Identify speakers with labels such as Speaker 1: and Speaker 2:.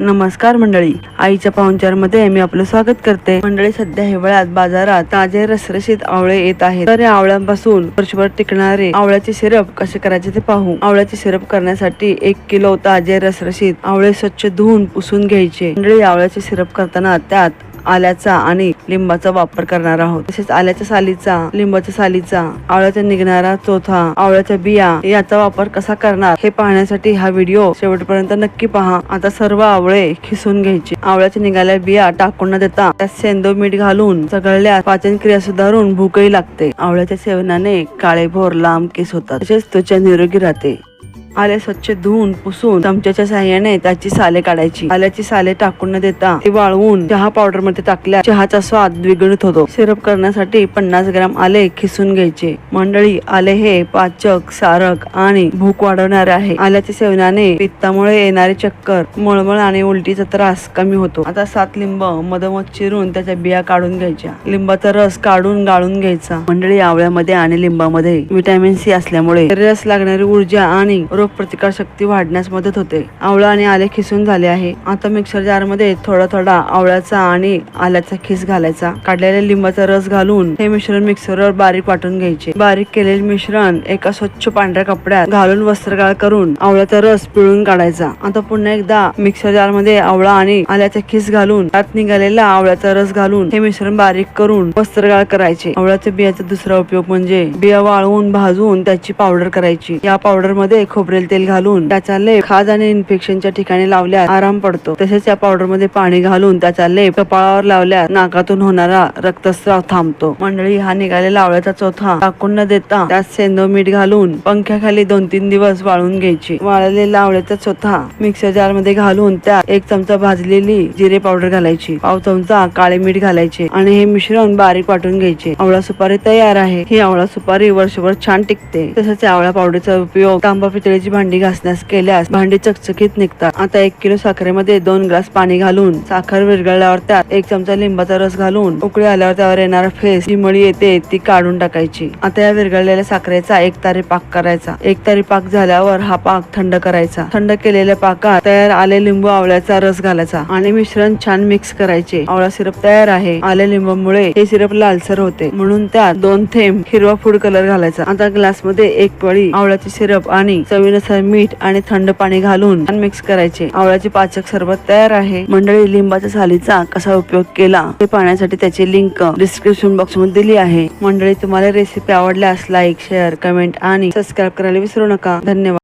Speaker 1: नमस्कार मंडळी. आईच्या पाहुणचारमध्ये मी आपलं स्वागत करते. मंडळी सध्या हिवाळ्यात बाजारात ताजे रसरशीत आवळे येत आहेत. तर या आवळ्यांपासून वर्षभर टिकणारे आवळ्याचे सिरप कसे करायचे ते पाहू. आवळ्याचे सिरप करण्यासाठी एक किलो ताजे रसरशीत आवळे स्वच्छ धुवून पुसून घ्यायचे. मंडळी आवळ्याचे सिरप करताना त्यात आल्याचा आणि लिंबाचा वापर करणार आहोत. तसेच आल्याच्या सालीचा लिंबाच्या सालीचा आवळ्याचा निघणारा चोथा आवळ्याच्या बिया याचा वापर कसा करणार हे पाहण्यासाठी हा व्हिडिओ शेवटपर्यंत नक्की पहा. आता सर्व आवळे खिसून घ्यायचे. आवळ्याच्या निघाल्या बिया टाकून न देता त्यात सेंदो मीठ घालून सगळल्या पाचन क्रिया सुधारून भूकही लागते. आवळ्याच्या सेवनाने काळे भोर लांब केस होतात. तसेच त्वचा निरोगी राहते. आले स्वच्छ धुवून पुसून चमच्याच्या साह्याने त्याची साले काढायची. आल्याची साले टाकून न देता ती वाळवून चहा पावडरमध्ये टाकल्या. चहाचा स्वाद द्विगुणित होतो. सिरप करण्यासाठी पन्नास ग्राम आले खिसून घ्यायचे. मंडळी आले हे पाचक सारक आणि भूक वाढवणारे आहे. आल्याच्या सेवनाने पित्तामुळे येणारे चक्कर मळमळ आणि उलटीचा त्रास कमी होतो. आता सात लिंब मधमध चिरून त्याच्या बिया काढून घ्यायच्या. लिंबाचा रस काढून गाळून घ्यायचा. मंडळी आवळ्यामध्ये आणि लिंबामध्ये व्हिटॅमिन सी असल्यामुळे शरीरास लागणारी ऊर्जा आणि रोगप्रतिकार शक्ती वाढण्यास मदत होते. आवळा आणि आले खिसून झाले आहे. आता मिक्सर जारमध्ये थोडा थोडा आवळ्याचा आणि आल्याचा खिस घालायचा. काढलेल्या लिंबाचा रस घालून हे मिश्रण मिक्सरवर बारीक वाटून घ्यायचे. बारीक केलेले मिश्रण एका स्वच्छ पांढऱ्या कपड्यात घालून वस्त्रगाळ करून आवळ्याचा रस पिळून काढायचा. आता पुन्हा एकदा मिक्सर जारमध्ये आवळा आणि आल्याचा खिस घालून त्यात निघालेला आवळ्याचा रस घालून हे मिश्रण बारीक करून वस्त्रगाळ करायचे. आवळ्याच्या बियाचा दुसरा उपयोग म्हणजे बिया वाळवून भाजून त्याची पावडर करायची. या पावडरमध्ये खूप खोबरेल तेल घालून त्याचा लेप खाज आणि इन्फेक्शनच्या ठिकाणी लावल्यास आराम पडतो. तसेच या पावडरमध्ये पाणी घालून त्याचा लेप कपाळावर लावल्यास नाकातून होणारा रक्तस्राव थांबतो. मंडळी हा निघालेला आवळ्याचा चोथा टाकून न देता त्यात सेंदो मीठ घालून पंख्याखाली दोन तीन दिवस वाळून घ्यायची. वाळलेला आवळ्याचा चोथा मिक्सर जारमध्ये घालून त्यात एक चमचा भाजलेली जिरे पावडर घालायची पाव चमचा काळे मीठ घालायचे आणि हे मिश्रण बारीक वाटून घ्यायचे. आवळा सुपारी तयार आहे. ही आवळा सुपारी वर्षभर छान टिकते. तसेच आवळा पावडरचा उपयोग तांबा पितळी साखरेची भांडी घासण्यास केल्यास भांडी चकचकीत निघतात. आता एक किलो साखरेमध्ये दोन ग्लास पाणी घालून साखर विरघळल्यावर त्यात एक चमचा लिंबाचा रस घालून उकळी आल्यावर त्यावर येणारा फेस जी मळी येते ती काढून टाकायची. आता या विरघळलेल्या साखरेचा एक तारी पाक करायचा. एक तारी पाक झाल्यावर हा पाक थंड करायचा. थंड केलेल्या पाकात तयार आले लिंबू आवळ्याचा रस घालायचा आणि मिश्रण छान मिक्स करायचे. आवळा सिरप तयार आहे. आले लिंबामुळे हे सिरप लालसर होते. म्हणून त्यात दोन थेंब हिरवा फूड कलर घालायचा. आता ग्लासमध्ये एक पळी आवळ्याचे सिरप आणि चवीनुसार मीठ आणि थंड पाणी घालून मिक्स करायचे. आवळ्याचे पाचक सरबत तयार आहे. मंडळी लिंबाच्या सालीचा कसा उपयोग केला? ते पाहण्यासाठी त्याची लिंक डिस्क्रिप्शन बॉक्समध्ये दिली आहे. मंडळी तुम्हाला रेसिपी आवडल्यास लाईक शेअर कमेंट आणि सबस्क्राईब करायला विसरू नका. धन्यवाद.